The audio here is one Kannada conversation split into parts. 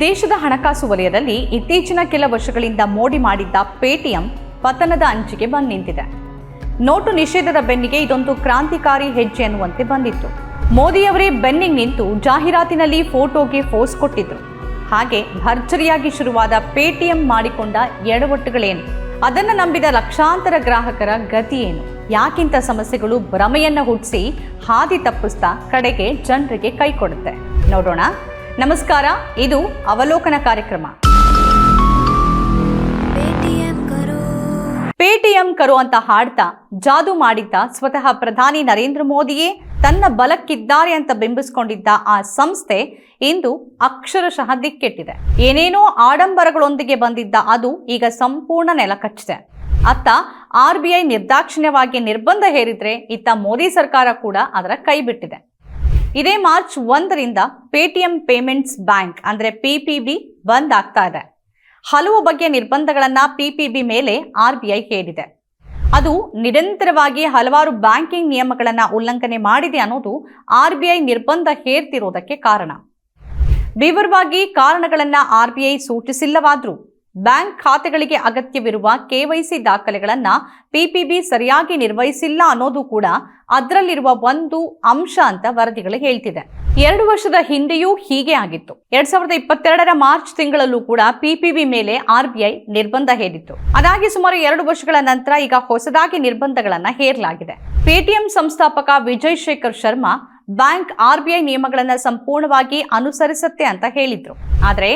ದೇಶದ ಹಣಕಾಸು ವಲಯದಲ್ಲಿ ಇತ್ತೀಚಿನ ಕೆಲ ವರ್ಷಗಳಿಂದ ಮೋಡಿ ಮಾಡಿದ್ದ ಪೇಟಿಎಂ ಪತನದ ಅಂಚಿಗೆ ಬಂದು ನಿಂತಿದೆ. ನೋಟು ನಿಷೇಧದ ಬೆನ್ನಿಗೆ ಇದೊಂದು ಕ್ರಾಂತಿಕಾರಿ ಹೆಜ್ಜೆ ಅನ್ನುವಂತೆ ಬಂದಿತ್ತು. ಮೋದಿಯವರೇ ಬೆನ್ನಿಗೆ ನಿಂತು ಜಾಹೀರಾತಿನಲ್ಲಿ ಫೋಟೋಗೆ ಫೋಸ್ ಕೊಟ್ಟಿದ್ರು. ಹಾಗೆ ಭರ್ಜರಿಯಾಗಿ ಶುರುವಾದ ಪೇಟಿಎಂ ಮಾಡಿಕೊಂಡ ಎಡವಟ್ಟುಗಳೇನು? ಅದನ್ನ ನಂಬಿದ ಲಕ್ಷಾಂತರ ಗ್ರಾಹಕರ ಗತಿ ಏನು? ಯಾಕಿಂತ ಸಮಸ್ಯೆಗಳು ಭ್ರಮೆಯನ್ನ ಹುಟ್ಟಿಸಿ ಹಾದಿ ತಪ್ಪಿಸ್ತಾ ಕಡೆಗೆ ಜನರಿಗೆ ಕೈ ಕೊಡುತ್ತೆ. ನೋಡೋಣ. ನಮಸ್ಕಾರ ಇದು ಅವಲೋಕನ ಕಾರ್ಯಕ್ರಮ. ಪೇಟಿಎಂ ಕರು. ಅಂತ ಹಾಡ್ತಾ ಜಾದು ಮಾಡಿದ್ದ ಸ್ವತಃ ಪ್ರಧಾನಿ ನರೇಂದ್ರ ಮೋದಿಯೇ ತನ್ನ ಬಲಕ್ಕಿದ್ದಾರೆ ಅಂತ ಬಿಂಬಿಸಿಕೊಂಡಿದ್ದ ಆ ಸಂಸ್ಥೆ ಇಂದು ಅಕ್ಷರಶಃ ದಿಕ್ಕೆಟ್ಟಿದೆ. ಏನೇನೋ ಆಡಂಬರಗಳೊಂದಿಗೆ ಬಂದಿದ್ದ ಅದು ಈಗ ಸಂಪೂರ್ಣ ನೆಲಕಚ್ಚಿದೆ. ಅತ್ತ ಆರ್ ಬಿ ಐ ನಿರ್ದಾಕ್ಷಿಣ್ಯವಾಗಿ ನಿರ್ಬಂಧ ಹೇರಿದ್ರೆ ಇತ್ತ ಮೋದಿ ಸರ್ಕಾರ ಕೂಡ ಅದರ ಕೈ ಬಿಟ್ಟಿದೆ. ಇದೇ ಮಾರ್ಚ್ ಒಂದರಿಂದ ಪೇಟಿಎಂ ಪೇಮೆಂಟ್ಸ್ ಬ್ಯಾಂಕ್ ಅಂದ್ರೆ ಪಿಪಿಬಿ ಬಂದ್ ಆಗ್ತಾ ಇದೆ. ಹಲವು ಬಗೆಯ ನಿರ್ಬಂಧಗಳನ್ನ ಪಿಪಿಬಿ ಮೇಲೆ ಆರ್ ಬಿ ಹೇರಿದೆ ಅದು ನಿರಂತರವಾಗಿ ಹಲವಾರು ಬ್ಯಾಂಕಿಂಗ್ ನಿಯಮಗಳನ್ನ ಉಲ್ಲಂಘನೆ ಮಾಡಿದೆ ಅನ್ನೋದು ಆರ್ ನಿರ್ಬಂಧ ಹೇರ್ತಿರೋದಕ್ಕೆ ಕಾರಣ. ವಿವರವಾಗಿ ಕಾರಣಗಳನ್ನ ಆರ್ ಬಿ ಐ ಸೂಚಿಸಿಲ್ಲವಾದ್ರೂ ಬ್ಯಾಂಕ್ ಖಾತೆಗಳಿಗೆ ಅಗತ್ಯವಿರುವ ಕೆವೈಸಿ ದಾಖಲೆಗಳನ್ನ ಪಿಪಿಬಿ ಸರಿಯಾಗಿ ನಿರ್ವಹಿಸಿಲ್ಲ ಅನ್ನೋದು ಕೂಡ ಅದರಲ್ಲಿರುವ ಒಂದು ಅಂಶ ಅಂತ ವರದಿಗಳು ಹೇಳ್ತಿದೆ. ಎರಡು ವರ್ಷದ ಹಿಂದೆಯೂ ಹೀಗೆ ಆಗಿತ್ತು. ಎರಡ್ ಸಾವಿರದ ಇಪ್ಪತ್ತೆರಡರ ಮಾರ್ಚ್ ತಿಂಗಳಲ್ಲೂ ಕೂಡ ಪಿಪಿಬಿ ಮೇಲೆ ಆರ್ ಬಿ ಐ ನಿರ್ಬಂಧ ಹೇರಿತ್ತು. ಅದಾಗಿ ಸುಮಾರು ಎರಡು ವರ್ಷಗಳ ನಂತರ ಈಗ ಹೊಸದಾಗಿ ನಿರ್ಬಂಧಗಳನ್ನ ಹೇರಲಾಗಿದೆ. ಪೇಟಿಎಂ ಸಂಸ್ಥಾಪಕ Vijay Shekhar Sharma bank R B ನಿಯಮಗಳನ್ನ ಸಂಪೂರ್ಣವಾಗಿ ಅನುಸರಿಸುತ್ತೆ ಅಂತ ಹೇಳಿದ್ರು. ಆದ್ರೆ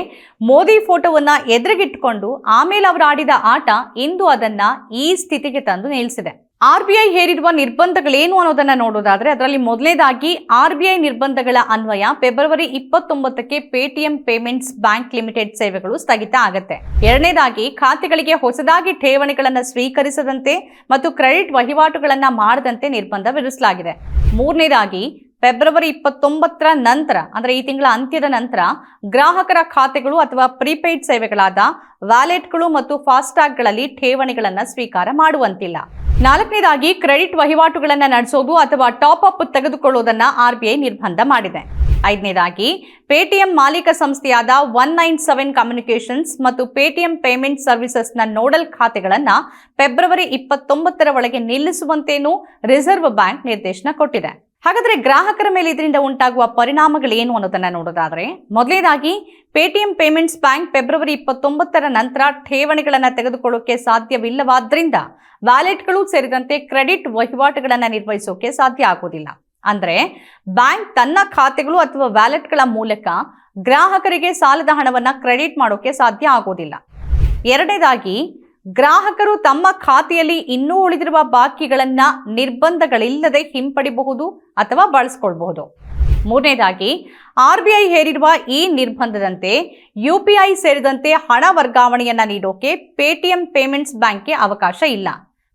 ಮೋದಿ ಫೋಟೋವನ್ನು ಎದುರಿಗಿಟ್ಕೊಂಡು ಆಮೇಲೆ ಅವರು ಆಡಿದ ಆಟ ಇಂದು ಅದನ್ನ ಈ ಸ್ಥಿತಿಗೆ ತಂದು ನಿಲ್ಲಿಸಿದೆ. ಆರ್ ಬಿ ಐ ಹೇರಿರುವ ನಿರ್ಬಂಧಗಳೇನು ಅನ್ನೋದನ್ನ ನೋಡೋದಾದ್ರೆ ಅದರಲ್ಲಿ ಮೊದಲೇದಾಗಿ ಆರ್ ಬಿ ಐ ನಿರ್ಬಂಧಗಳ ಅನ್ವಯ ಫೆಬ್ರವರಿ ಇಪ್ಪತ್ತೊಂಬತ್ತಕ್ಕೆ ಪೇಟಿಎಂ ಪೇಮೆಂಟ್ಸ್ ಬ್ಯಾಂಕ್ ಲಿಮಿಟೆಡ್ ಸೇವೆಗಳು ಸ್ಥಗಿತ ಆಗುತ್ತೆ. ಎರಡನೇದಾಗಿ ಖಾತೆಗಳಿಗೆ ಹೊಸದಾಗಿ ಠೇವಣಿಗಳನ್ನು ಸ್ವೀಕರಿಸದಂತೆ ಮತ್ತು ಕ್ರೆಡಿಟ್ ವಹಿವಾಟುಗಳನ್ನು ಮಾಡದಂತೆ ನಿರ್ಬಂಧ ವಿಧಿಸಲಾಗಿದೆ. ಮೂರನೇದಾಗಿ ಫೆಬ್ರವರಿ ಇಪ್ಪತ್ತೊಂಬತ್ತರ ನಂತರ, ಅಂದರೆ ಈ ತಿಂಗಳ ಅಂತ್ಯದ ನಂತರ, ಗ್ರಾಹಕರ ಖಾತೆಗಳು ಅಥವಾ ಪ್ರೀಪೇಯ್ಡ್ ಸೇವೆಗಳಾದ ವ್ಯಾಲೆಟ್ಗಳು ಮತ್ತು ಫಾಸ್ಟ್ಯಾಗ್ಗಳಲ್ಲಿ ಠೇವಣಿಗಳನ್ನು ಸ್ವೀಕಾರ ಮಾಡುವಂತಿಲ್ಲ. ನಾಲ್ಕನೇದಾಗಿ, ಕ್ರೆಡಿಟ್ ವಹಿವಾಟುಗಳನ್ನು ನಡೆಸೋದು ಅಥವಾ ಟಾಪ್ ಅಪ್ ತೆಗೆದುಕೊಳ್ಳೋದನ್ನು ಆರ್ ಬಿ ಐ ನಿರ್ಬಂಧ ಮಾಡಿದೆ. ಐದನೇದಾಗಿ, ಪೇಟಿಎಂ ಮಾಲೀಕ ಸಂಸ್ಥೆಯಾದ ಒನ್ ನೈನ್ ಸೆವೆನ್ ಕಮ್ಯುನಿಕೇಷನ್ಸ್ ಮತ್ತು ಪೇಟಿಎಂ ಪೇಮೆಂಟ್ ಸರ್ವಿಸಸ್ನ ನೋಡಲ್ ಖಾತೆಗಳನ್ನು ಫೆಬ್ರವರಿ ಇಪ್ಪತ್ತೊಂಬತ್ತರ ಒಳಗೆ ನಿಲ್ಲಿಸುವಂತೇನೂ ರಿಸರ್ವ್ ಬ್ಯಾಂಕ್ ನಿರ್ದೇಶನ ಕೊಟ್ಟಿದೆ. ಹಾಗಾದ್ರೆ ಗ್ರಾಹಕರ ಮೇಲೆ ಇದರಿಂದ ಉಂಟಾಗುವ ಪರಿಣಾಮಗಳೇನು ಅನ್ನೋದನ್ನ ನೋಡೋದಾದ್ರೆ ಮೊದಲನೇದಾಗಿ ಪೇಟಿಎಂ ಪೇಮೆಂಟ್ಸ್ ಬ್ಯಾಂಕ್ ಫೆಬ್ರವರಿ ಇಪ್ಪತ್ತೊಂಬತ್ತರ ನಂತರ ಠೇವಣಿಗಳನ್ನು ತೆಗೆದುಕೊಳ್ಳೋಕೆ ಸಾಧ್ಯವಿಲ್ಲವಾದ್ರಿಂದ ವ್ಯಾಲೆಟ್ಗಳು ಸೇರಿದಂತೆ ಕ್ರೆಡಿಟ್ ವಹಿವಾಟುಗಳನ್ನು ನಿರ್ವಹಿಸೋಕೆ ಸಾಧ್ಯ ಆಗೋದಿಲ್ಲ. ಅಂದ್ರೆ ಬ್ಯಾಂಕ್ ತನ್ನ ಖಾತೆಗಳು ಅಥವಾ ವ್ಯಾಲೆಟ್ಗಳ ಮೂಲಕ ಗ್ರಾಹಕರಿಗೆ ಸಾಲದ ಹಣವನ್ನ ಕ್ರೆಡಿಟ್ ಮಾಡೋಕೆ ಸಾಧ್ಯ ಆಗೋದಿಲ್ಲ. ಎರಡನೇದಾಗಿ ಗ್ರಾಹಕರು ತಮ್ಮ ಖಾತೆಯಲ್ಲಿ ಇನ್ನೂ ಉಳಿದಿರುವ ಬಾಕಿಗಳನ್ನ ನಿರ್ಬಂಧಗಳಿಲ್ಲದೆ ಹಿಂಪಡಿಬಹುದು ಅಥವಾ ಬಳಸ್ಕೊಳ್ಬಹುದು. ಮೂರನೇದಾಗಿ, ಆರ್ ಬಿ ಐ ಹೇರಿರುವ ಈ ನಿರ್ಬಂಧದಂತೆ ಯು ಪಿ ಐ ಸೇರಿದಂತೆ ಹಣ ವರ್ಗಾವಣೆಯನ್ನ ನೀಡೋಕೆ ಪೇಟಿಎಂ ಪೇಮೆಂಟ್ಸ್ ಬ್ಯಾಂಕ್ಗೆ ಅವಕಾಶ ಇಲ್ಲ.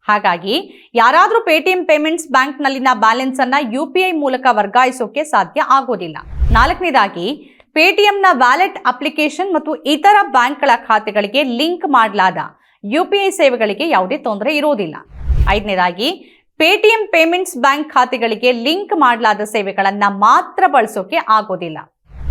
ಹಾಗಾಗಿ, ಯಾರಾದರೂ ಪೇಟಿಎಂ ಪೇಮೆಂಟ್ಸ್ ಬ್ಯಾಂಕ್ನಲ್ಲಿನ ಬ್ಯಾಲೆನ್ಸ್ ಅನ್ನ ಯು ಪಿ ಐ ಮೂಲಕ ವರ್ಗಾಯಿಸೋಕೆ ಸಾಧ್ಯ ಆಗೋದಿಲ್ಲ. ನಾಲ್ಕನೇದಾಗಿ, ಪೇಟಿಎಂನ ವ್ಯಾಲೆಟ್ ಅಪ್ಲಿಕೇಶನ್ ಮತ್ತು ಇತರ ಬ್ಯಾಂಕ್ಗಳ ಖಾತೆಗಳಿಗೆ ಲಿಂಕ್ ಮಾಡಲಾದ ಯು ಪಿ ಐ ಸೇವೆಗಳಿಗೆ ಯಾವುದೇ ತೊಂದರೆ ಇರೋದಿಲ್ಲ. ಐದನೇದಾಗಿ, ಪೇಟಿಎಂ ಪೇಮೆಂಟ್ಸ್ ಬ್ಯಾಂಕ್ ಖಾತೆಗಳಿಗೆ ಲಿಂಕ್ ಮಾಡಲಾದ ಸೇವೆಗಳನ್ನು ಮಾತ್ರ ಬಳಸೋಕೆ ಆಗೋದಿಲ್ಲ.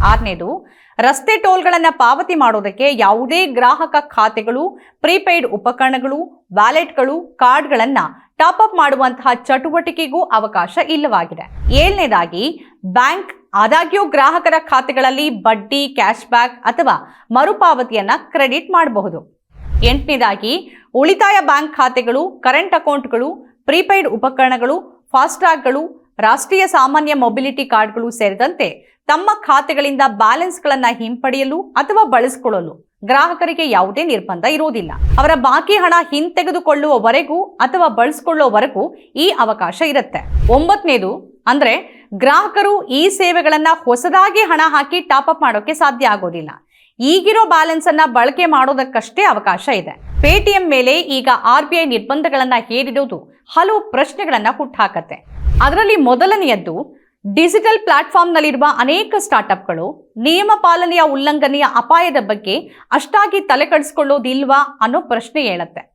ಆರನೇದು, ರಸ್ತೆ ಟೋಲ್ಗಳನ್ನು ಪಾವತಿ ಮಾಡೋದಕ್ಕೆ ಯಾವುದೇ ಗ್ರಾಹಕ ಖಾತೆಗಳು, ಪ್ರೀಪೇಯ್ಡ್ ಉಪಕರಣಗಳು, ವ್ಯಾಲೆಟ್ಗಳು, ಕಾರ್ಡ್ಗಳನ್ನು ಟಾಪ್ ಅಪ್ ಮಾಡುವಂತಹ ಚಟುವಟಿಕೆಗೂ ಅವಕಾಶ ಇಲ್ಲವಾಗಿದೆ. ಏಳನೇದಾಗಿ, ಬ್ಯಾಂಕ್ ಆದಾಗ್ಯೂ ಗ್ರಾಹಕರ ಖಾತೆಗಳಲ್ಲಿ ಬಡ್ಡಿ ಕ್ಯಾಶ್ ಬ್ಯಾಕ್ ಅಥವಾ ಮರುಪಾವತಿಯನ್ನು ಕ್ರೆಡಿಟ್ ಮಾಡಬಹುದು. ಎಂಟನೇದಾಗಿ ಉಳಿತಾಯ ಬ್ಯಾಂಕ್ ಖಾತೆಗಳು, ಕರೆಂಟ್ ಅಕೌಂಟ್ಗಳು, ಪ್ರೀಪೇಯ್ಡ್ ಉಪಕರಣಗಳು ಫಾಸ್ಟ್ಯಾಗ್ಗಳು ರಾಷ್ಟ್ರೀಯ ಸಾಮಾನ್ಯ ಮೊಬಿಲಿಟಿ ಕಾರ್ಡ್ಗಳು ಸೇರಿದಂತೆ ತಮ್ಮ ಖಾತೆಗಳಿಂದ ಬ್ಯಾಲೆನ್ಸ್ಗಳನ್ನು ಹಿಂಪಡೆಯಲು ಅಥವಾ ಬಳಸಿಕೊಳ್ಳಲು ಗ್ರಾಹಕರಿಗೆ ಯಾವುದೇ ನಿರ್ಬಂಧ ಇರುವುದಿಲ್ಲ. ಅವರ ಬಾಕಿ ಹಣ ಹಿಂತೆಗೆದುಕೊಳ್ಳುವವರೆಗೂ ಅಥವಾ ಬಳಸಿಕೊಳ್ಳುವವರೆಗೂ ಈ ಅವಕಾಶ ಇರುತ್ತೆ. ಒಂಬತ್ತನೇದು ಅಂದ್ರೆ ಗ್ರಾಹಕರು ಈ ಸೇವೆಗಳನ್ನ ಹೊಸದಾಗಿ ಹಣ ಹಾಕಿ ಟಾಪ್ ಅಪ್ ಮಾಡೋಕೆ ಸಾಧ್ಯ ಆಗೋದಿಲ್ಲ. ಈಗಿರೋ ಬ್ಯಾಲೆನ್ಸ್ ಅನ್ನ ಬಳಕೆ ಮಾಡೋದಕ್ಕಷ್ಟೇ ಅವಕಾಶ ಇದೆ. ಪೇಟಿಎಂ ಮೇಲೆ ಈಗ ಆರ್ ಬಿ ಐ ನಿರ್ಬಂಧಗಳನ್ನ ಹೇರಿರೋದು ಹಲವು ಪ್ರಶ್ನೆಗಳನ್ನ ಹುಟ್ಟಾಕತ್ತೆ ಅದರಲ್ಲಿ ಮೊದಲನೆಯದ್ದು ಡಿಜಿಟಲ್ ಪ್ಲಾಟ್ಫಾರ್ಮ್ನಲ್ಲಿರುವ ಅನೇಕ ಸ್ಟಾರ್ಟ್ಅಪ್ಗಳು ನಿಯಮ ಪಾಲನೆಯ ಉಲ್ಲಂಘನೆಯ ಅಪಾಯದ ಬಗ್ಗೆ ಅಷ್ಟಾಗಿ ತಲೆ ಕೆಡಿಸ್ಕೊಳ್ಳೋದಿಲ್ವಾ ಅನ್ನೋ ಪ್ರಶ್ನೆ ಹೇಳುತ್ತೆ.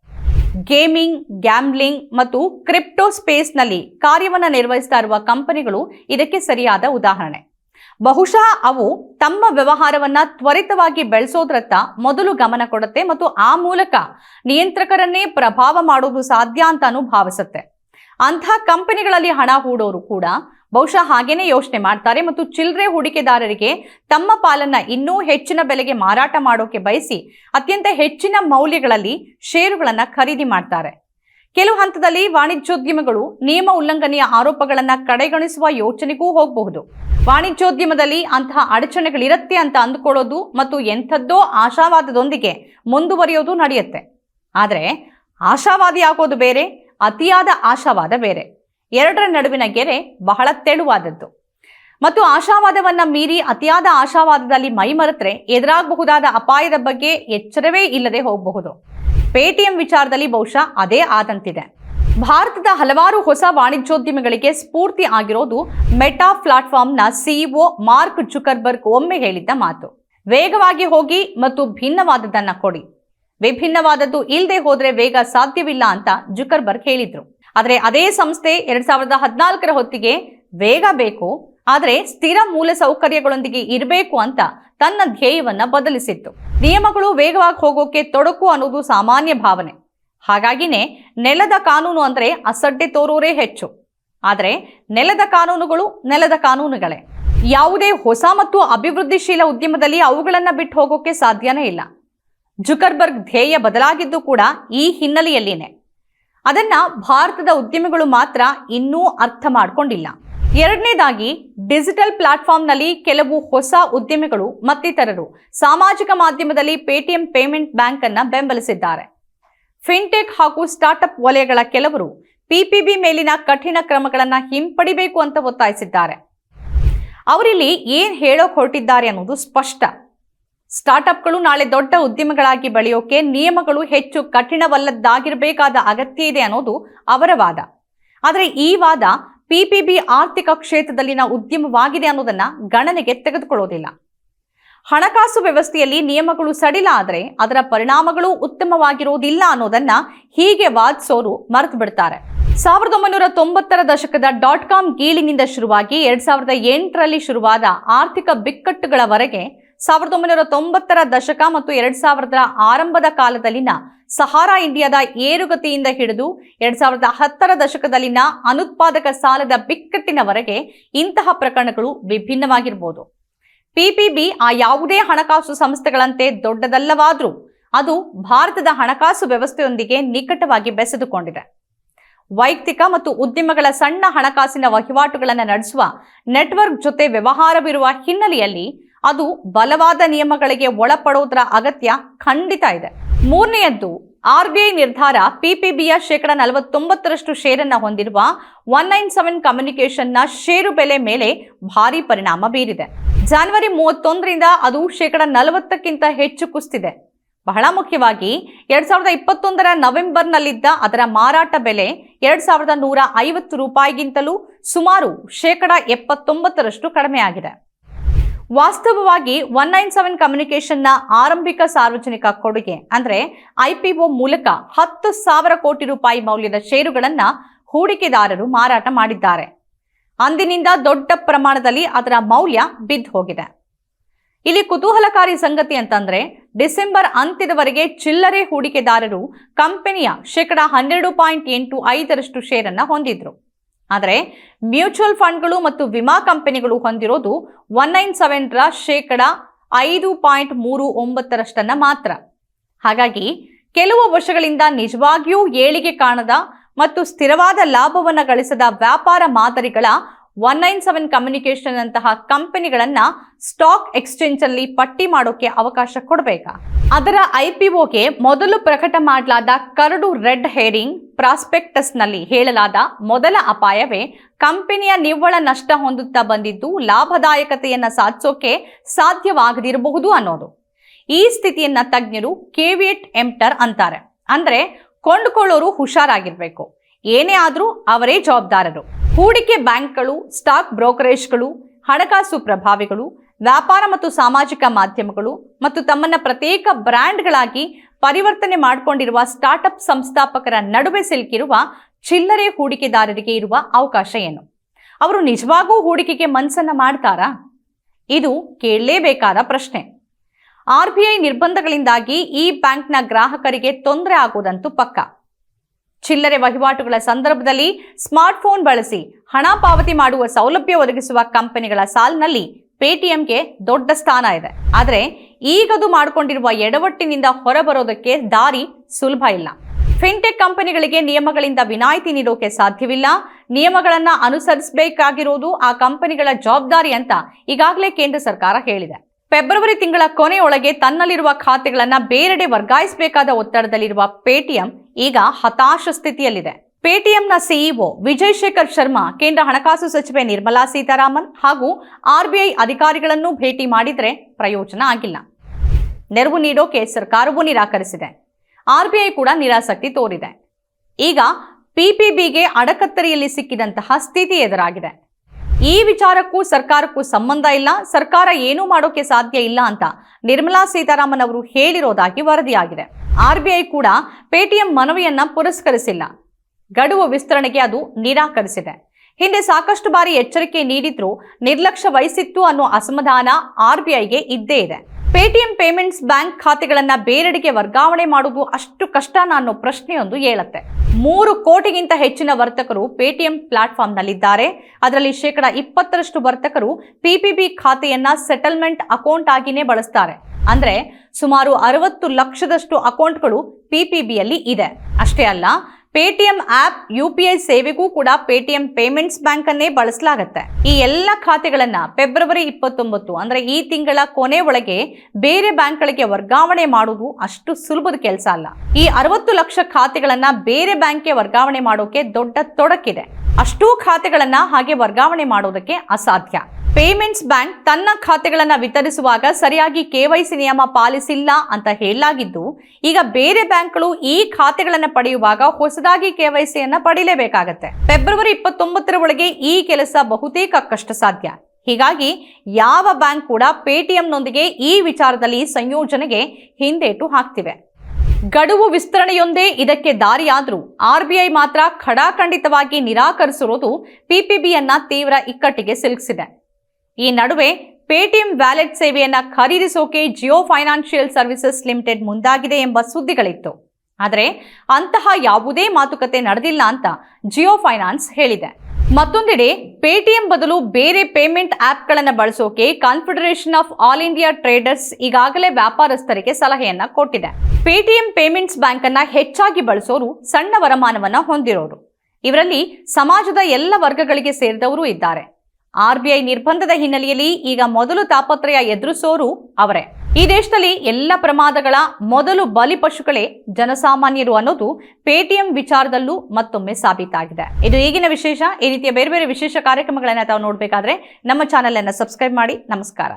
ಗೇಮಿಂಗ್ ಗ್ಯಾಮ್ಲಿಂಗ್ ಮತ್ತು ಕ್ರಿಪ್ಟೋ ಸ್ಪೇಸ್ನಲ್ಲಿ ಕಾರ್ಯವನ್ನು ನಿರ್ವಹಿಸ್ತಾ ಇರುವ ಕಂಪನಿಗಳು ಇದಕ್ಕೆ ಸರಿಯಾದ ಉದಾಹರಣೆ. ಬಹುಶಃ ಅವು ತಮ್ಮ ವ್ಯವಹಾರವನ್ನ ತ್ವರಿತವಾಗಿ ಬೆಳೆಸೋದ್ರತ್ತ ಮೊದಲು ಗಮನ ಕೊಡುತ್ತೆ ಮತ್ತು ಆ ಮೂಲಕ ನಿಯಂತ್ರಕರನ್ನೇ ಪ್ರಭಾವ ಮಾಡೋದು ಸಾಧ್ಯ ಅಂತಾನು ಭಾವಿಸುತ್ತೆ. ಅಂತಹ ಕಂಪನಿಗಳಲ್ಲಿ ಹಣ ಹೂಡೋರು ಕೂಡ ಬಹುಶಃ ಹಾಗೇನೆ ಯೋಚನೆ ಮಾಡ್ತಾರೆ ಮತ್ತು ಚಿಲ್ಲರೆ ಹೂಡಿಕೆದಾರರಿಗೆ ತಮ್ಮ ಪಾಲನ್ನ ಇನ್ನೂ ಹೆಚ್ಚಿನ ಬೆಲೆಗೆ ಮಾರಾಟ ಮಾಡೋಕೆ ಬಯಸಿ ಅತ್ಯಂತ ಹೆಚ್ಚಿನ ಮೌಲ್ಯಗಳಲ್ಲಿ ಷೇರುಗಳನ್ನು ಖರೀದಿ ಮಾಡ್ತಾರೆ. ಕೆಲವು ಹಂತದಲ್ಲಿ ವಾಣಿಜ್ಯೋದ್ಯಮಗಳು ನಿಯಮ ಉಲ್ಲಂಘನೆಯ ಆರೋಪಗಳನ್ನು ಕಡೆಗಣಿಸುವ ಯೋಚನೆಗೂ ಹೋಗಬಹುದು. ವಾಣಿಜ್ಯೋದ್ಯಮದಲ್ಲಿ ಅಂತಹ ಅಡಚಣೆಗಳಿರುತ್ತೆ ಅಂತ ಅಂದುಕೊಳ್ಳೋದು ಮತ್ತು ಎಂಥದ್ದೋ ಆಶಾವಾದದೊಂದಿಗೆ ಮುಂದುವರಿಯೋದು ನಡೆಯುತ್ತೆ. ಆದರೆ ಆಶಾವಾದಿ ಆಗೋದು ಬೇರೆ, ಅತಿಯಾದ ಆಶಾವಾದ ಬೇರೆ. ಎರಡರ ನಡುವಿನ ಗೆರೆ ಬಹಳ ತೆಳುವಾದದ್ದು. ಮತ್ತು ಆಶಾವಾದವನ್ನ ಮೀರಿ ಅತಿಯಾದ ಆಶಾವಾದದಲ್ಲಿ ಮೈಮರೆತ್ರೆ ಎದುರಾಗಬಹುದಾದ ಅಪಾಯದ ಬಗ್ಗೆ ಎಚ್ಚರವೇ ಇಲ್ಲದೆ ಹೋಗಬಹುದು. ಪೇಟಿಎಂ ವಿಚಾರದಲ್ಲಿ ಬಹುಶಃ ಅದೇ ಆದಂತಿದೆ. ಭಾರತದ ಹಲವಾರು ಹೊಸ ವಾಣಿಜ್ಯೋದ್ಯಮಿಗಳಿಗೆ ಸ್ಫೂರ್ತಿ ಆಗಿರೋದು ಮೆಟಾ ಪ್ಲಾಟ್ಫಾರ್ಮ್ನ ಸಿಇಒ ಮಾರ್ಕ್ ಜುಕರ್ಬರ್ಗ್ ಒಮ್ಮೆ ಹೇಳಿದ್ದ ಮಾತು. ವೇಗವಾಗಿ ಹೋಗಿ ಮತ್ತು ಭಿನ್ನವಾದದ್ದನ್ನು ಕೊಡಿ. ವಿಭಿನ್ನವಾದದ್ದು ಇಲ್ಲದೆ ಹೋದರೆ ವೇಗ ಸಾಧ್ಯವಿಲ್ಲ ಅಂತ ಜುಕರ್ಬರ್ಗ್ ಹೇಳಿದ್ರು. ಆದರೆ ಅದೇ ಸಂಸ್ಥೆ ಎರಡ್ ಸಾವಿರದ ಹದಿನಾಲ್ಕರ ಹೊತ್ತಿಗೆ ವೇಗ ಬೇಕು ಆದರೆ ಸ್ಥಿರ ಮೂಲ ಸೌಕರ್ಯಗಳೊಂದಿಗೆ ಇರಬೇಕು ಅಂತ ತನ್ನ ಧ್ಯೇಯವನ್ನ ಬದಲಿಸಿತ್ತು. ನಿಯಮಗಳು ವೇಗವಾಗಿ ಹೋಗೋಕೆ ತೊಡಕು ಅನ್ನೋದು ಸಾಮಾನ್ಯ ಭಾವನೆ. ಹಾಗಾಗಿನೇ ನೆಲದ ಕಾನೂನು ಅಂದ್ರೆ ಅಸಡ್ಡೆ ತೋರೋರೇ ಹೆಚ್ಚು. ಆದರೆ ನೆಲದ ಕಾನೂನುಗಳು ನೆಲದ ಕಾನೂನುಗಳೇ. ಯಾವುದೇ ಹೊಸ ಮತ್ತು ಅಭಿವೃದ್ಧಿಶೀಲ ಉದ್ಯಮದಲ್ಲಿ ಅವುಗಳನ್ನ ಬಿಟ್ಟು ಹೋಗೋಕೆ ಸಾಧ್ಯನೇ ಇಲ್ಲ. ಜುಕರ್ಬರ್ಗ್ ಧ್ಯೇಯ ಬದಲಾಗಿದ್ದು ಕೂಡ ಈ ಹಿನ್ನೆಲೆಯಲ್ಲಿನೇ. ಅದನ್ನ ಭಾರತದ ಉದ್ಯಮಿಗಳು ಮಾತ್ರ ಇನ್ನೂ ಅರ್ಥ ಮಾಡ್ಕೊಂಡಿಲ್ಲ. ಎರಡನೇದಾಗಿ, ಡಿಜಿಟಲ್ ಪ್ಲಾಟ್ಫಾರ್ಮ್ನಲ್ಲಿ ಕೆಲವು ಹೊಸ ಉದ್ಯಮಿಗಳು ಮತ್ತಿತರರು ಸಾಮಾಜಿಕ ಮಾಧ್ಯಮದಲ್ಲಿ ಪೇಟಿಎಂ ಪೇಮೆಂಟ್ ಬ್ಯಾಂಕ್ ಅನ್ನು ಬೆಂಬಲಿಸಿದ್ದಾರೆ. ಫಿನ್ಟೆಕ್ ಹಾಗೂ ಸ್ಟಾರ್ಟ್ಅಪ್ ವಲಯಗಳ ಕೆಲವರು ಪಿಪಿಬಿ ಮೇಲಿನ ಕಠಿಣ ಕ್ರಮಗಳನ್ನ ಹಿಂಪಡಿಬೇಕು ಅಂತ ಒತ್ತಾಯಿಸಿದ್ದಾರೆ. ಅವರಿಲ್ಲಿ ಏನ್ ಹೇಳೋಕ್ ಹೊರಟಿದ್ದಾರೆ ಅನ್ನೋದು ಸ್ಪಷ್ಟ. ಸ್ಟಾರ್ಟ್ಅಪ್ಗಳು ನಾಳೆ ದೊಡ್ಡ ಉದ್ಯಮಗಳಾಗಿ ಬೆಳೆಯೋಕೆ ನಿಯಮಗಳು ಹೆಚ್ಚು ಕಠಿಣವಲ್ಲದ್ದಾಗಿರಬೇಕಾದ ಅಗತ್ಯ ಇದೆ ಅನ್ನೋದು ಅವರ ವಾದ. ಆದರೆ ಈ ವಾದ ಪಿಪಿಬಿ ಆರ್ಥಿಕ ಕ್ಷೇತ್ರದಲ್ಲಿನ ಉದ್ಯಮವಾಗಿದೆ ಅನ್ನೋದನ್ನ ಗಣನೆಗೆ ತೆಗೆದುಕೊಳ್ಳೋದಿಲ್ಲ. ಹಣಕಾಸು ವ್ಯವಸ್ಥೆಯಲ್ಲಿ ನಿಯಮಗಳು ಸಡಿಲ ಆದರೆ ಅದರ ಪರಿಣಾಮಗಳು ಉತ್ತಮವಾಗಿರುವುದಿಲ್ಲ ಅನ್ನೋದನ್ನ ಹೀಗೆ ವಾದಿಸೋರು ಮರೆತು ಬಿಡ್ತಾರೆ. ಸಾವಿರದ ಒಂಬೈನೂರ ತೊಂಬತ್ತರ ದಶಕದ ಡಾಟ್ ಕಾಮ್ ಗೀಳಿನಿಂದ ಶುರುವಾಗಿ ಎರಡ್ ಸಾವಿರದ ಎಂಟರಲ್ಲಿ ಶುರುವಾದ ಆರ್ಥಿಕ ಬಿಕ್ಕಟ್ಟುಗಳವರೆಗೆ ಸಾವಿರದ ಒಂಬೈನೂರ ತೊಂಬತ್ತರ ದಶಕ ಮತ್ತು ಎರಡ್ ಸಾವಿರದ ಆರಂಭದ ಕಾಲದಲ್ಲಿನ ಸಹಾರಾ ಇಂಡಿಯಾದ ಏರುಗತಿಯಿಂದ ಹಿಡಿದು ಎರಡ್ ಸಾವಿರದ ಹತ್ತರ ದಶಕದಲ್ಲಿನ ಅನುತ್ಪಾದಕ ಸಾಲದ ಬಿಕ್ಕಟ್ಟಿನವರೆಗೆ ಇಂತಹ ಪ್ರಕರಣಗಳು ವಿಭಿನ್ನವಾಗಿರಬಹುದು ಪಿಪಿಬಿ ಆ ಯಾವುದೇ ಹಣಕಾಸು ಸಂಸ್ಥೆಗಳಂತೆ ದೊಡ್ಡದಲ್ಲವಾದರೂ ಅದು ಭಾರತದ ಹಣಕಾಸು ವ್ಯವಸ್ಥೆಯೊಂದಿಗೆ ನಿಕಟವಾಗಿ ಬೆಸೆದುಕೊಂಡಿದೆ. ವೈಯಕ್ತಿಕ ಮತ್ತು ಉದ್ಯಮಗಳ ಸಣ್ಣ ಹಣಕಾಸಿನ ವಹಿವಾಟುಗಳನ್ನು ನಡೆಸುವ ನೆಟ್ವರ್ಕ್ ಜೊತೆ ವ್ಯವಹಾರವಿರುವ ಹಿನ್ನೆಲೆಯಲ್ಲಿ ಅದು ಬಲವಾದ ನಿಯಮಗಳಿಗೆ ಒಳಪಡೋದ್ರ ಅಗತ್ಯ ಖಂಡಿತ ಇದೆ. ಮೂರನೆಯದ್ದು, ಆರ್ ಬಿ ಐ ನಿರ್ಧಾರ ಪಿಪಿಬಿಯ ಶೇಕಡ ನಲವತ್ತೊಂಬತ್ತರಷ್ಟು ಶೇರನ್ನ ಹೊಂದಿರುವ ಒನ್ ನೈನ್ ಸೆವೆನ್ ಕಮ್ಯುನಿಕೇಶನ್ನ ಷೇರು ಬೆಲೆ ಮೇಲೆ ಭಾರಿ ಪರಿಣಾಮ ಬೀರಿದೆ. ಜನವರಿ ಮೂವತ್ತೊಂದರಿಂದ ಅದು ಶೇಕಡ ನಲವತ್ತಕ್ಕಿಂತ ಹೆಚ್ಚು ಕುಸಿದಿದೆ. ಬಹಳ ಮುಖ್ಯವಾಗಿ, ಎರಡ್ ಸಾವಿರದ ಇಪ್ಪತ್ತೊಂದರ ನವೆಂಬರ್ನಲ್ಲಿದ್ದ ಅದರ ಮಾರಾಟ ಬೆಲೆ ಎರಡ್ ಸಾವಿರದ ನೂರ ಐವತ್ತು ರೂಪಾಯಿಗಿಂತಲೂ ಸುಮಾರು ಶೇಕಡ ಎಪ್ಪತ್ತೊಂಬತ್ತರಷ್ಟು ಕಡಿಮೆಯಾಗಿದೆ. ವಾಸ್ತವವಾಗಿ ಒನ್ ನೈನ್ ಸೆವೆನ್ ಕಮ್ಯುನಿಕೇಶನ್ನ ಆರಂಭಿಕ ಸಾರ್ವಜನಿಕ ಕೊಡುಗೆ, ಅಂದ್ರೆ ಐಪಿಒ ಮೂಲಕ ಹತ್ತು ಸಾವಿರ ಕೋಟಿ ರೂಪಾಯಿ ಮೌಲ್ಯದ ಷೇರುಗಳನ್ನ ಹೂಡಿಕೆದಾರರು ಮಾರಾಟ ಮಾಡಿದ್ದಾರೆ. ಅಂದಿನಿಂದ ದೊಡ್ಡ ಪ್ರಮಾಣದಲ್ಲಿ ಅದರ ಮೌಲ್ಯ ಬಿದ್ದು ಹೋಗಿದೆ. ಇಲ್ಲಿ ಕುತೂಹಲಕಾರಿ ಸಂಗತಿ ಅಂತಂದ್ರೆ, ಡಿಸೆಂಬರ್ ಅಂತ್ಯದವರೆಗೆ ಚಿಲ್ಲರೆ ಹೂಡಿಕೆದಾರರು ಕಂಪನಿಯ ಶೇಕಡಾ ಹನ್ನೆರಡು ಪಾಯಿಂಟ್ ಎಂಟು ಐದರಷ್ಟು ಶೇರನ್ನ ಹೊಂದಿದ್ರು. ಆದರೆ ಮ್ಯೂಚುವಲ್ ಫಂಡ್ಗಳು ಮತ್ತು ವಿಮಾ ಕಂಪನಿಗಳು ಹೊಂದಿರೋದು ಒನ್ ನೈನ್ ಸೆವೆನ್ರ ಶೇಕಡ ಐದು ಪಾಯಿಂಟ್ ಮೂರು ಒಂಬತ್ತರಷ್ಟನ್ನ ಮಾತ್ರ. ಹಾಗಾಗಿ ಕೆಲವು ವರ್ಷಗಳಿಂದ ನಿಜವಾಗಿಯೂ ಏಳಿಗೆ ಕಾಣದ ಮತ್ತು ಸ್ಥಿರವಾದ ಲಾಭವನ್ನು ಗಳಿಸದ ವ್ಯಾಪಾರ ಮಾದರಿಗಳ ಒನ್ ನೈನ್ ಸೆವೆನ್ ಕಮ್ಯುನಿಕೇಶನ್ ಅಂತಹ ಕಂಪನಿಗಳನ್ನ ಸ್ಟಾಕ್ ಎಕ್ಸ್ಚೇಂಜ್ ಅಲ್ಲಿ ಪಟ್ಟಿ ಮಾಡೋಕೆ ಅವಕಾಶ ಕೊಡಬೇಕಾ? ಅದರ ಐಪಿಒಗೆ ಮೊದಲು ಪ್ರಕಟ ಮಾಡಲಾದ ಕರಡು ರೆಡ್ ಹೇರಿಂಗ್ ಪ್ರಾಸ್ಪೆಕ್ಟಸ್ನಲ್ಲಿ ಹೇಳಲಾದ ಮೊದಲ ಅಪಾಯವೇ ಕಂಪನಿಯ ನಿವ್ವಳ ನಷ್ಟ ಹೊಂದುತ್ತಾ ಬಂದಿದ್ದು ಲಾಭದಾಯಕತೆಯನ್ನ ಸಾಧಿಸೋಕೆ ಸಾಧ್ಯವಾಗದಿರಬಹುದು ಅನ್ನೋದು. ಈ ಸ್ಥಿತಿಯನ್ನ ತಜ್ಞರು ಕೆವಿಯೆಟ್ ಎಂಟರ್ ಅಂತಾರೆ. ಅಂದ್ರೆ ಕೊಂಡುಕೊಳ್ಳೋರು ಹುಷಾರಾಗಿರ್ಬೇಕು. ಏನೇ ಆದ್ರೂ ಅವರೇ ಜವಾಬ್ದಾರರು. ಹೂಡಿಕೆ ಬ್ಯಾಂಕ್ಗಳು, ಸ್ಟಾಕ್ ಬ್ರೋಕರೇಜ್ಗಳು, ಹಣಕಾಸು ಪ್ರಭಾವಿಗಳು, ವ್ಯಾಪಾರ ಮತ್ತು ಸಾಮಾಜಿಕ ಮಾಧ್ಯಮಗಳು ಮತ್ತು ತಮ್ಮನ್ನ ಪ್ರತ್ಯೇಕ ಬ್ರ್ಯಾಂಡ್ಗಳಾಗಿ ಪರಿವರ್ತನೆ ಮಾಡಿಕೊಂಡಿರುವ ಸ್ಟಾರ್ಟ್ಅಪ್ ಸಂಸ್ಥಾಪಕರ ನಡುವೆ ಸಿಲುಕಿರುವ ಚಿಲ್ಲರೆ ಹೂಡಿಕೆದಾರರಿಗೆ ಇರುವ ಅವಕಾಶ ಏನು? ಅವರು ನಿಜವಾಗೂ ಹೂಡಿಕೆಗೆ ಮನಸ್ಸನ್ನು ಮಾಡ್ತಾರಾ? ಇದು ಕೇಳಲೇಬೇಕಾದ ಪ್ರಶ್ನೆ. ಆರ್ಬಿಐ ನಿರ್ಬಂಧಗಳಿಂದಾಗಿ ಈ ಬ್ಯಾಂಕ್ನ ಗ್ರಾಹಕರಿಗೆ ತೊಂದರೆ ಆಗುವುದಂತೂ ಪಕ್ಕ. ಚಿಲ್ಲರೆ ವಹಿವಾಟುಗಳ ಸಂದರ್ಭದಲ್ಲಿ ಸ್ಮಾರ್ಟ್ಫೋನ್ ಬಳಸಿ ಹಣ ಪಾವತಿ ಮಾಡುವ ಸೌಲಭ್ಯ ಒದಗಿಸುವ ಕಂಪನಿಗಳ ಸಾಲಿನಲ್ಲಿ ಪೇಟಿಎಂಗೆ ದೊಡ್ಡ ಸ್ಥಾನ ಇದೆ. ಆದರೆ ಈಗದು ಮಾಡಿಕೊಂಡಿರುವ ಎಡವಟ್ಟಿನಿಂದ ಹೊರಬರೋದಕ್ಕೆ ದಾರಿ ಸುಲಭ ಇಲ್ಲ. ಫಿನ್ಟೆಕ್ ಕಂಪನಿಗಳಿಗೆ ನಿಯಮಗಳಿಂದ ವಿನಾಯಿತಿ ನೀಡೋಕೆ ಸಾಧ್ಯವಿಲ್ಲ. ನಿಯಮಗಳನ್ನು ಅನುಸರಿಸಬೇಕಾಗಿರುವುದು ಆ ಕಂಪನಿಗಳ ಜವಾಬ್ದಾರಿ ಅಂತ ಈಗಾಗಲೇ ಕೇಂದ್ರ ಸರ್ಕಾರ ಹೇಳಿದೆ. ಫೆಬ್ರವರಿ ತಿಂಗಳ ಕೊನೆಯೊಳಗೆ ತನ್ನಲ್ಲಿರುವ ಖಾತೆಗಳನ್ನು ಬೇರೆಡೆ ವರ್ಗಾಯಿಸಬೇಕಾದ ಒತ್ತಡದಲ್ಲಿರುವ ಪೇಟಿಎಂ ಈಗ ಹತಾಶ ಸ್ಥಿತಿಯಲ್ಲಿದೆ. ಪೇಟಿಎಂನ ಸಿಇಒ ವಿಜಯ್ ಶೇಖರ್ ಶರ್ಮಾ, ಕೇಂದ್ರ ಹಣಕಾಸು ಸಚಿವೆ ನಿರ್ಮಲಾ ಸೀತಾರಾಮನ್ ಹಾಗೂ ಆರ್ಬಿಐ ಅಧಿಕಾರಿಗಳನ್ನು ಭೇಟಿ ಮಾಡಿದರೆ ಪ್ರಯೋಜನ ಆಗಿಲ್ಲ. ನೆರವು ನೀಡೋಕೆ ಸರ್ಕಾರವೂ ನಿರಾಕರಿಸಿದೆ. ಆರ್ಬಿಐ ಕೂಡ ನಿರಾಸಕ್ತಿ ತೋರಿದೆ. ಈಗ ಪಿಪಿಬಿಗೆ ಅಡಕತ್ತರಿಯಲ್ಲಿ ಸಿಕ್ಕಿದಂತಹ ಸ್ಥಿತಿ ಎದುರಾಗಿದೆ. ಈ ವಿಚಾರಕ್ಕೂ ಸರ್ಕಾರಕ್ಕೂ ಸಂಬಂಧ ಇಲ್ಲ, ಸರ್ಕಾರ ಏನೂ ಮಾಡೋಕೆ ಸಾಧ್ಯ ಇಲ್ಲ ಅಂತ ನಿರ್ಮಲಾ ಸೀತಾರಾಮನ್ ಅವರು ಹೇಳಿರೋದಾಗಿ ವರದಿಯಾಗಿದೆ. ಆರ್ಬಿಐ ಕೂಡ ಪೇಟಿಎಂ ಮನವಿಯನ್ನ ಪುರಸ್ಕರಿಸಿಲ್ಲ. ಗಡುವು ವಿಸ್ತರಣೆಗೆ ಅದು ನಿರಾಕರಿಸಿದೆ. ಹಿಂದೆ ಸಾಕಷ್ಟು ಬಾರಿ ಎಚ್ಚರಿಕೆ ನೀಡಿದ್ರು ನಿರ್ಲಕ್ಷ್ಯ ವಹಿಸಿತ್ತು ಅನ್ನೋ ಅಸಮಾಧಾನ ಆರ್ಬಿಐಗೆ ಇದ್ದೇ ಇದೆ. ಪೇಟಿಎಂ ಪೇಮೆಂಟ್ಸ್ ಬ್ಯಾಂಕ್ ಖಾತೆಗಳನ್ನ ಬೇರೆಡೆಗೆ ವರ್ಗಾವಣೆ ಮಾಡುವುದು ಅಷ್ಟು ಕಷ್ಟನಾ ಅನ್ನೋ ಪ್ರಶ್ನೆಯೊಂದು ಏಳತ್ತೆ. ಮೂರು ಕೋಟಿಗಿಂತ ಹೆಚ್ಚಿನ ವರ್ತಕರು ಪೇಟಿಎಂ ಪ್ಲಾಟ್ಫಾರ್ಮ್ನಲ್ಲಿದ್ದಾರೆ. ಅದರಲ್ಲಿ ಶೇಕಡ ಇಪ್ಪತ್ತರಷ್ಟು ವರ್ತಕರು ಪಿಪಿಬಿ ಖಾತೆಯನ್ನ ಸೆಟಲ್ಮೆಂಟ್ ಅಕೌಂಟ್ ಆಗಿನೇ ಬಳಸ್ತಾರೆ. ಅಂದ್ರೆ ಸುಮಾರು ಅರವತ್ತು ಲಕ್ಷದಷ್ಟು ಅಕೌಂಟ್ಗಳು ಪಿಪಿಬಿಯಲ್ಲಿ ಇದೆ. ಅಷ್ಟೇ ಅಲ್ಲ Paytm app U P I ಸೇವೆಗೂ ಕೂಡ ಪೇಟಿಎಂ ಪೇಮೆಂಟ್ಸ್ ಬ್ಯಾಂಕ್ ಅನ್ನೇ ಬಳಸಲಾಗುತ್ತೆ. ಈ ಎಲ್ಲ ಖಾತೆಗಳನ್ನ ಫೆಬ್ರವರಿ ಇಪ್ಪತ್ತೊಂಬತ್ತು, ಅಂದ್ರೆ ಈ ತಿಂಗಳ ಕೊನೆ ಒಳಗೆ ಬೇರೆ ಬ್ಯಾಂಕ್ಗಳಿಗೆ ವರ್ಗಾವಣೆ ಮಾಡುವುದು ಅಷ್ಟು ಸುಲಭದ ಕೆಲಸ ಅಲ್ಲ. ಈ ಅರವತ್ತು ಲಕ್ಷ ಖಾತೆಗಳನ್ನ ಬೇರೆ ಬ್ಯಾಂಕ್ಗೆ ವರ್ಗಾವಣೆ ಮಾಡೋಕೆ ದೊಡ್ಡ ತೊಡಕಿದೆ. ಅಷ್ಟೂ ಖಾತೆಗಳನ್ನು ಹಾಗೆ ವರ್ಗಾವಣೆ ಮಾಡೋದಕ್ಕೆ ಅಸಾಧ್ಯ. ಪೇಮೆಂಟ್ಸ್ ಬ್ಯಾಂಕ್ ತನ್ನ ಖಾತೆಗಳನ್ನು ವಿತರಿಸುವಾಗ ಸರಿಯಾಗಿ ಕೆವೈಸಿ ನಿಯಮ ಪಾಲಿಸಿಲ್ಲ ಅಂತ ಹೇಳಲಾಗಿದ್ದು, ಈಗ ಬೇರೆ ಬ್ಯಾಂಕ್ಗಳು ಈ ಖಾತೆಗಳನ್ನು ಪಡೆಯುವಾಗ ಹೊಸದಾಗಿ ಕೆವೈಸಿಯನ್ನ ಪಡೆಯಲೇಬೇಕಾಗತ್ತೆ. ಫೆಬ್ರವರಿ ಇಪ್ಪತ್ತೊಂಬತ್ತರ ಒಳಗೆ ಈ ಕೆಲಸ ಬಹುತೇಕ ಕಷ್ಟ ಸಾಧ್ಯ ಹೀಗಾಗಿ ಯಾವ ಬ್ಯಾಂಕ್ ಕೂಡ ಪೇಟಿಎಂನೊಂದಿಗೆ ಈ ವಿಚಾರದಲ್ಲಿ ಸಂಯೋಜನೆಗೆ ಹಿಂದೇಟು ಹಾಕ್ತಿವೆ. ಗಡುವು ವಿಸ್ತರಣೆಯೊಂದೇ ಇದಕ್ಕೆ ದಾರಿಯಾದರೂ ಆರ್ಬಿಐ ಮಾತ್ರ ಖಡಾಖಂಡಿತವಾಗಿ ನಿರಾಕರಿಸಿರುವುದು ಪಿಪಿಬಿಯನ್ನ ತೀವ್ರ ಇಕ್ಕಟ್ಟಿಗೆ ಸಿಲುಕಿಸಿದೆ. ಈ ನಡುವೆ ಪೇಟಿಎಂ ವ್ಯಾಲೆಟ್ ಸೇವೆಯನ್ನ ಖರೀದಿಸೋಕೆ ಜಿಯೋ ಫೈನಾನ್ಷಿಯಲ್ ಸರ್ವಿಸಸ್ ಲಿಮಿಟೆಡ್ ಮುಂದಾಗಿದೆ ಎಂಬ ಸುದ್ದಿಗಳಿತ್ತು. ಆದರೆ ಅಂತಹ ಯಾವುದೇ ಮಾತುಕತೆ ನಡೆದಿಲ್ಲ ಅಂತ ಜಿಯೋ ಫೈನಾನ್ಸ್ ಹೇಳಿದೆ. ಮತ್ತೊಂದೆಡೆ ಪೇಟಿಎಂ ಬದಲು ಬೇರೆ ಪೇಮೆಂಟ್ ಆಪ್ಗಳನ್ನು ಬಳಸೋಕೆ confederation of all India traders ಈಗಾಗಲೇ ವ್ಯಾಪಾರಸ್ಥರಿಗೆ ಸಲಹೆಯನ್ನ ಕೊಟ್ಟಿದೆ. ಪೇಟಿಎಂ ಪೇಮೆಂಟ್ಸ್ ಬ್ಯಾಂಕ್ ಅನ್ನ ಹೆಚ್ಚಾಗಿ ಬಳಸೋರು ಸಣ್ಣ ವರಮಾನವನ್ನ ಹೊಂದಿರೋರು. ಇವರಲ್ಲಿ ಸಮಾಜದ ಎಲ್ಲ ವರ್ಗಗಳಿಗೆ ಸೇರಿದವರು ಇದ್ದಾರೆ. ಆರ್ಬಿಐ ನಿರ್ಬಂಧದ ಹಿನ್ನೆಲೆಯಲ್ಲಿ ಈಗ ಮೊದಲು ತಾಪತ್ರಯ ಎದುರಿಸೋರು ಅವರೇ. ಈ ದೇಶದಲ್ಲಿ ಎಲ್ಲ ಪ್ರಮಾದಗಳ ಮೊದಲು ಬಲಿಪಶುಗಳೇ ಜನಸಾಮಾನ್ಯರು ಅನ್ನೋದು ಪೇಟಿಎಂ ವಿಚಾರದಲ್ಲೂ ಮತ್ತೊಮ್ಮೆ ಸಾಬೀತಾಗಿದೆ. ಇದು ಈಗಿನ ವಿಶೇಷ, ಈ ರೀತಿಯ ಬೇರೆ ಬೇರೆ ವಿಶೇಷ ಕಾರ್ಯಕ್ರಮಗಳನ್ನ ತಾವು ನೋಡಬೇಕಾದ್ರೆ ನಮ್ಮ ಚಾನೆಲ್ ಅನ್ನು ಸಬ್ಸ್ಕ್ರೈಬ್ ಮಾಡಿ, ನಮಸ್ಕಾರ.